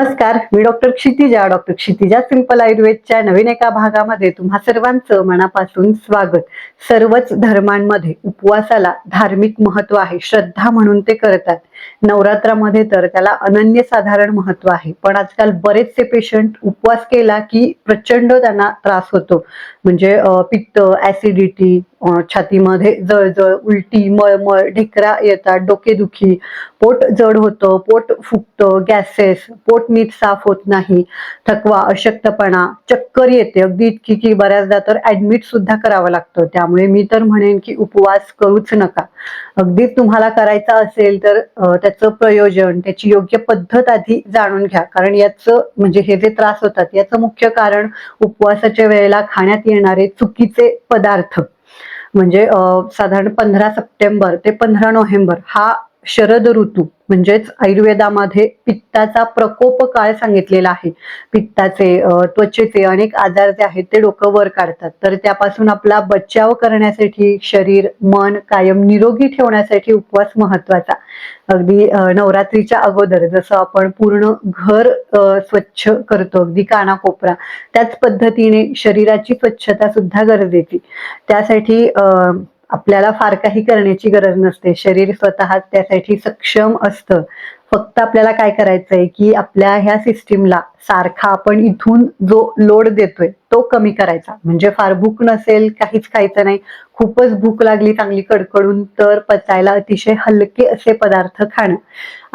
नमस्कार मी doctor Kshitija doctor Kshitija simple आयुर्वेदच्या नवीन एका भागामध्ये तुम्हा सर्वांचं मनापासून स्वागत. सर्वच धर्मांमध्ये उपवासाला धार्मिक महत्त्व आहे श्रद्धा म्हणून ते करतात. नवरात्रामध्ये तर त्याला अनन्यसाधारण महत्त्व आहे. पण आजकाल बरेचसे पेशंट उपवास केला की प्रचंड त्यांना त्रास होतो. म्हणजे पित्त ऍसिडिटी छातीमध्ये जळजळ उलटी मळमळ ढेकरा येतात डोकेदुखी पोट जड होतं पोट फुगतं गॅसेस पोट नीट साफ होत नाही थकवा अशक्तपणा चक्कर येते. अगदी इतकी की बऱ्याचदा तर ऍडमिट सुद्धा करावं लागतं. त्यामुळे मी तर म्हणेन की उपवास करूच नका. अगदीच तुम्हाला करायचा असेल तर त्याचं प्रयोजन त्याची योग्य पद्धत आधी जाणून घ्या. कारण याचं म्हणजे हे जे त्रास होतात याचं मुख्य कारण उपवासाच्या वेळेला खाण्यात येणारे चुकीचे पदार्थ. म्हणजे अं, साधारण पंधरा सप्टेंबर ते पंधरा नोव्हेंबर हा शरद ऋतू. म्हणजेच आयुर्वेदामध्ये पित्ताचा प्रकोप काळ सांगितलेला आहे? पित्ताचे त्वचेचे अनेक आजार जे आहेत ते डोकं वर काढतात. तर त्यापासून आपला बचाव करण्यासाठी शरीर मन कायम निरोगी ठेवण्यासाठी उपवास महत्त्वाचा अगदी नवरात्रीच्या अगोदर जसं आपण पूर्ण घर स्वच्छ करतो अगदी कानाकोपरा त्याच पद्धतीने शरीराची स्वच्छता सुद्धा गरजेची. त्यासाठी अं, आपल्याला फार काही करण्याची गरज नसते. शरीर स्वतः त्यासाठी सक्षम असतं. फक्त आपल्याला काय करायचंय की आपल्या ह्या सिस्टीमला सारखा आपण इथून जो लोड देतोय तो कमी करायचा. म्हणजे फार भूक नसेल काहीच खायचं नाही खूपच भूक लागली चांगली कडकडून तर पचायला अतिशय हलके असे पदार्थ खाणं.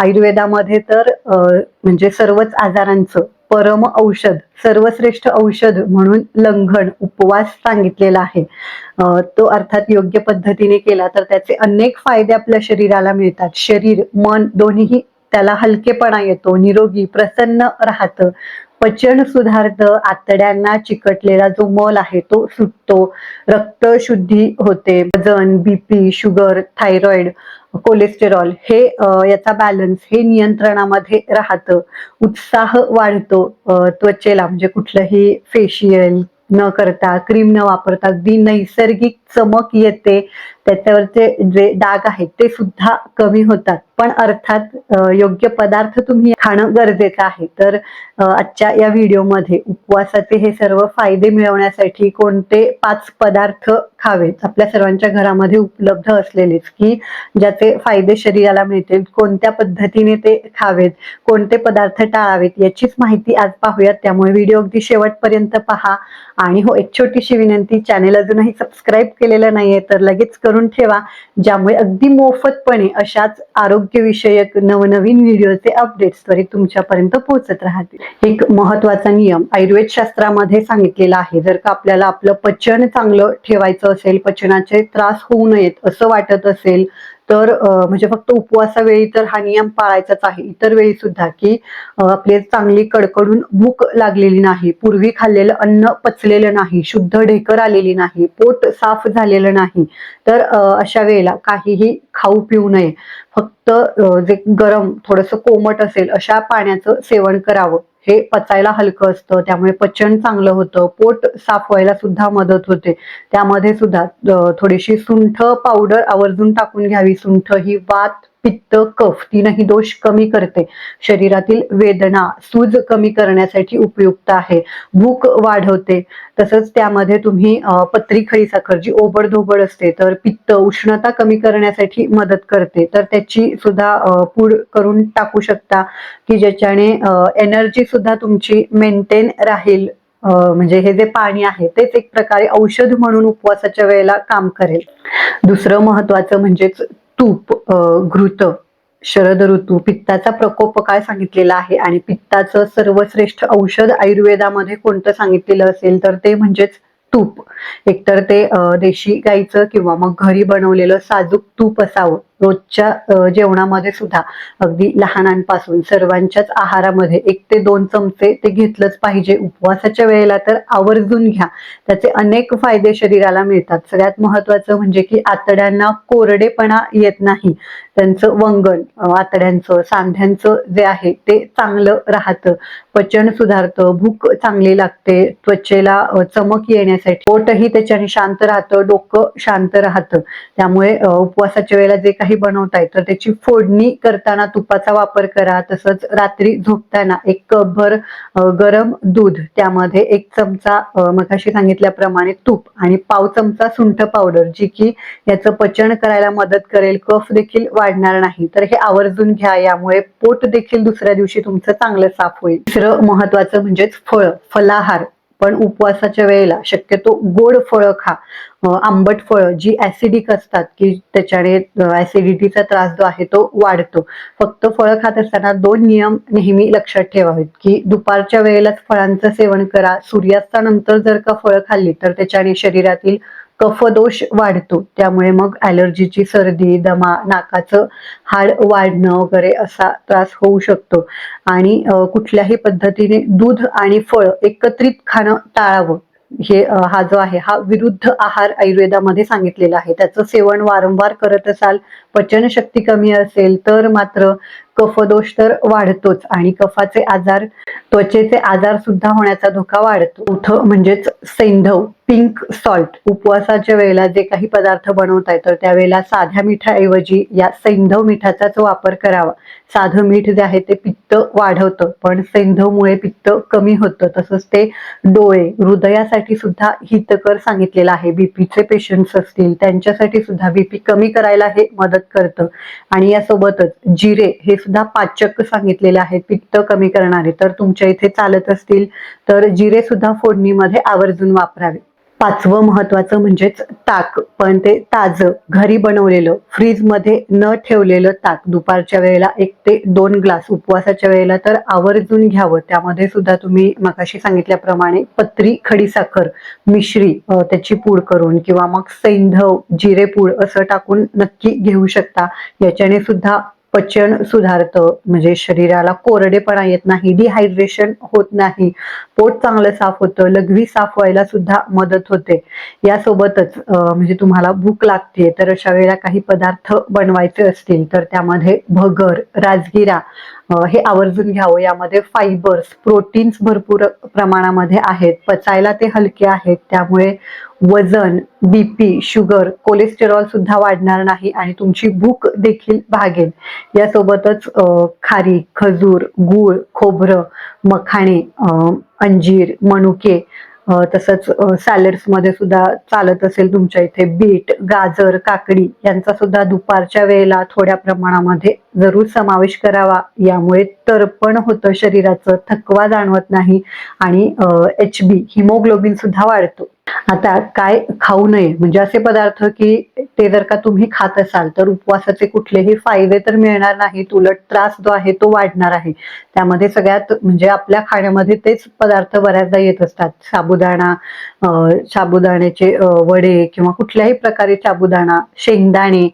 आयुर्वेदामध्ये तर म्हणजे सर्वच आजारांचं परम औषध सर्वश्रेष्ठ औषध म्हणून लंघन उपवास सांगितलेला आहे. तो अर्थात योग्य पद्धतीने केला तर त्याचे अनेक फायदे आपल्या शरीराला मिळतात. शरीर मन दोन्हीही त्याला हलकेपणा येतो निरोगी प्रसन्न राहतं. पचन सुधारतं आतड्यांना चिकटलेला जो मल आहे तो सुटतो रक्त शुद्धी होते वजन बीपी शुगर थायरॉइड कोलेस्टेरॉल हे याचा बॅलन्स हे नियंत्रणामध्ये राहतं. उत्साह वाढतो त्वचेला म्हणजे कुठलंही फेशियल न करता क्रीम न वापरता अगदी नैसर्गिक चमक येते. त्याच्यावरचे जे डाग आहेत ते सुद्धा कमी होतात. पण अर्थात योग्य पदार्थ तुम्ही खाणं गरजेचं आहे. तर आजच्या या व्हिडिओमध्ये उपवासाचे हे सर्व फायदे मिळवण्यासाठी कोणते पाच पदार्थ खावेत? आपल्या सर्वांच्या घरामध्ये उपलब्ध असलेलेच की ज्याचे फायदे शरीराला मिळतील कोणत्या पद्धतीने ते खावेत कोणते पदार्थ टाळावेत याचीच माहिती आज पाहूयात. त्यामुळे व्हिडिओ अगदी शेवटपर्यंत पहा. आणि हो एक छोटीशी विनंती चॅनेल अजूनही सबस्क्राईब केलेलं नाहीये तर लगेच करून ठेवा. ज्यामुळे अगदी मोफतपणे अशाच आरोग्यविषयक नवनवीन व्हिडिओचे अपडेट्स त्वरित तुमच्यापर्यंत पोहोचत राहतील. एक महत्त्वाचा नियम आयुर्वेद शास्त्रामध्ये सांगितलेला आहे. जर का आपल्याला आपलं पचन चांगलं ठेवायचं असेल पचनाचे त्रास होऊ नयेत असं वाटत असेल तर म्हणजे फक्त उपवासावेळी तर हा नियम पाळायचाच आहे. इतर वेळी सुद्धा की आपली चांगली कडकडून भूक लागलेली नाही पूर्वी खाल्लेलं अन्न पचलेलं नाही शुद्ध ढेकर आलेली नाही पोट साफ झालेलं नाही तर अशा वेळेला काहीही खाऊ पिऊ नये. फक्त जे गरम थोडस कोमट असेल अशा पाण्याचं सेवन करावं. हे पचायला हलकं असतं त्यामुळे पचन चांगलं होतं पोट साफ व्हायला सुद्धा मदत होते. त्यामध्ये सुद्धा थोडीशी सुंठ पावडर आवर्जून टाकून घ्यावी. सुंठ ही वात पित्त कफ तीनही दोष कमी करते. शरीरातील वेदना सूज कमी करण्यासाठी उपयुक्त आहे. भूक वाढवते. तसंच त्यामध्ये तुम्ही पत्री खळी साखर जी ओबडधोबड असते तर पित्त उष्णता कमी करण्यासाठी मदत करते. तर त्याची सुद्धा पूड करून टाकू शकता की ज्याच्याने एनर्जी सुद्धा तुमची मेंटेन राहील. अं, म्हणजे हे जे पाणी आहे तेच एक प्रकारे औषध म्हणून उपवासाच्या वेळेला काम करेल. दुसरं महत्वाचं म्हणजेच तूप. घृत शरद ऋतू पित्ताचा प्रकोप काय सांगितलेला आहे? आणि पित्ताचं सर्वश्रेष्ठ औषध आयुर्वेदामध्ये कोणतं सांगितलेलं असेल? तर ते म्हणजेच तूप. एकतर ते देशी गाईचं किंवा मग घरी बनवलेलं साजूक तूप असावं. रोजच्या जेवणामध्ये सुद्धा अगदी लहानांपासून सर्वांच्याच आहारामध्ये एक ते दोन चमचे ते घेतलंच पाहिजे. उपवासाच्या वेळेला तर आवर्जून घ्या. त्याचे अनेक फायदे शरीराला मिळतात. सगळ्यात महत्वाचं म्हणजे की आतड्यांना कोरडेपणा येत नाही. त्यांचं वंगण आतड्यांचं सांध्यांचं जे आहे ते चांगलं राहतं. पचन सुधारतं भूक चांगली लागते त्वचेला चमक येण्यासाठी पोटही त्याच्याने शांत राहतं डोकं शांत राहतं. त्यामुळे उपवासाच्या वेळेला जे काही काही बनवताय तर त्याची फोडणी करताना तुपाचा वापर करा तसंच रात्री झोपताना एक कपभर गरम दूध त्यामध्ये एक चमचा मगाशी सांगितल्याप्रमाणे तूप आणि पाव चमचा सुंठ पावडर जी की याचं पचन करायला मदत करेल कफ देखील वाढणार नाही. तर हे आवर्जून घ्या यामुळे पोट देखील दुसऱ्या दिवशी तुमचं चांगलं साफ होईल. तिसरं महत्वाचं म्हणजेच फळ फलाहार. पण उपवासाच्या वेळेला शक्यतो गोड फळं खा. आंबट फळं जी ऍसिडिक असतात की त्याच्याने ऍसिडिटीचा त्रास जो आहे तो वाढतो. फक्त फळं खात असताना दोन नियम नेहमी लक्षात ठेवावेत की दुपारच्या वेळेलाच फळांचं सेवन करा. सूर्यास्तानंतर जर का फळं खाल्ली तर त्याच्याने शरीरातील कफदोष वाढतो. त्यामुळे मग ॲलर्जीची सर्दी दमा नाकाचं हाड वाढणं वगैरे असा त्रास होऊ शकतो. आणि कुठल्याही पद्धतीने दूध आणि फळ एकत्रित खाणं टाळावं. हे हा जो आहे हा विरुद्ध आहार आयुर्वेदामध्ये सांगितलेला आहे. त्याचं सेवन वारंवार करत असाल पचनशक्ती कमी असेल तर मात्र कफदोष तर वाढतोच. आणि कफाचे आजार त्वचेचे आजार सुद्धा होण्याचा धोका वाढतो. उठ म्हणजेच सैंधव. पिंक सॉल्ट उपवासाच्या वेळेला जे काही पदार्थ बनवताय तर त्यावेळेला साध्या मिठाऐवजी या सैंधव मिठाचाच वापर करावा. साधं मीठ जे आहे ते पित्त वाढवतं पण सैंधवमुळे पित्त कमी होतं. तसंच ते डोळे हृदयासाठी सुद्धा हितकर सांगितलेलं आहे. बीपीचे पेशंट्स असतील त्यांच्यासाठी सुद्धा बीपी कमी करायला हे मदत करतं. आणि यासोबतच जिरे हे सुद्धा पाचक सांगितलेले आहेत पित्त कमी करणारे. तर तुमच्या इथे चालत असतील तर जिरे सुद्धा फोडणीमध्ये आवर्जून वापरावे. पाचवं महत्वाचं म्हणजेच ताक. पण ते ताजं घरी बनवलेलं फ्रीजमध्ये न ठेवलेलं ताक. दुपारच्या वेळेला एक ते दोन ग्लास उपवासाच्या वेळेला तर आवर्जून घ्यावं. त्यामध्ये सुद्धा तुम्ही मगाशी सांगितल्याप्रमाणे पत्री खडीसाखर मिश्री त्याची पूड करून किंवा मग सैंधव जिरेपूड असं टाकून नक्की घेऊ शकता. याच्याने सुद्धा पचन सुधारतं म्हणजे शरीराला कोरडेपणा येत नाही डिहायड्रेशन होत नाही पोट चांगलं साफ होतं लघवी साफ व्हायला सुद्धा मदत होते. यासोबतच म्हणजे तुम्हाला भूक लागते तर अशा वेळेला काही पदार्थ बनवायचे असतील तर त्यामध्ये भगर राजगिरा हे आवर्जून घ्यावं. यामध्ये फायबर्स प्रोटीन्स भरपूर प्रमाणामध्ये आहेत. पचायला ते हलके आहेत. त्यामुळे वजन बीपी शुगर कोलेस्टेरॉल सुद्धा वाढणार नाही आणि तुमची भूक देखील भागेल. यासोबतच खारी खजूर गूळ खोबरं मखाणे अंजीर मनुके तसंच सॅलड्समध्ये सुद्धा चालत असेल तुमच्या इथे बीट गाजर काकडी यांचा सुद्धा दुपारच्या वेळेला थोड्या प्रमाणामध्ये जरूर समावेश करावा. यामुळे तर्पण होतं शरीराचं थकवा जाणवत नाही आणि एच बी हिमोग्लोबिन सुद्धा वाढतो. आता काय खाऊ नये. म्हणजे असे पदार्थ की ते जर का तुम्ही खात असाल तर उपवासाचे कुठलेही फायदे तर मिळणार नाहीत. उलट त्रास जो आहे तो वाढणार आहे. त्यामध्ये सगळ्यात म्हणजे आपल्या खाण्यामध्ये तेच पदार्थ बऱ्याचदा येत असतात. साबुदाणा साबुदाण्याचे वडे किंवा कुठल्याही प्रकारे साबुदाणा शेंगदाणे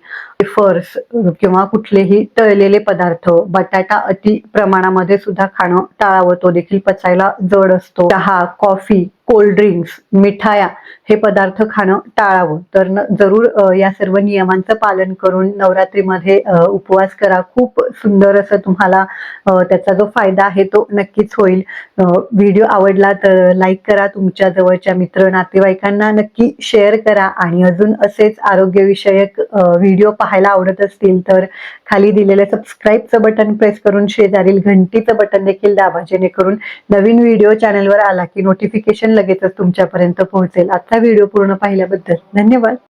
फर्स किंवा कुठलेही तळलेले पदार्थ बटाटा अति प्रमाणामध्ये सुद्धा खाणं टाळावं. तो देखील पचायला जड असतो. चहा कॉफी कोल्ड ड्रिंक्स मिठाया हे पदार्थ खाणं टाळावं. तर जरूर या सर्व नियमांचं पालन करून नवरात्रीमध्ये उपवास करा. खूप सुंदर असं तुम्हाला त्याचा जो फायदा आहे तो नक्कीच होईल. व्हिडिओ आवडला तर लाईक करा तुमच्या जवळच्या मित्र नातेवाईकांना नक्की शेअर करा आणि अजून असेच आरोग्यविषयक व्हिडिओ पाहायला आवडत असतील तर खाली दिलेलं सबस्क्राईबचं बटन प्रेस करून शेजारील घंटीचं बटन देखील दाबा जेणेकरून नवीन व्हिडिओ चॅनलवर आला की नोटिफिकेशन लगेचच तुमच्यापर्यंत पोहोचेल. आजचा व्हिडिओ पूर्ण पाहिल्याबद्दल धन्यवाद.